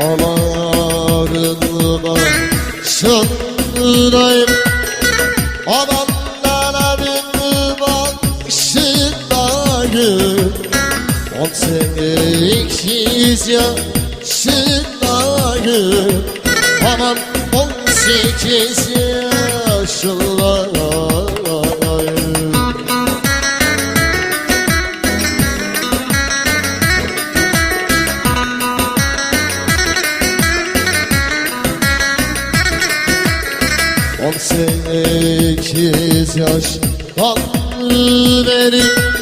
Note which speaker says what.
Speaker 1: Damarıma sındırayım Aman nanabimin başındayım On sekiz yaşındayım Aman on sekiz yaşındayım On sekiz yaş yaştan beri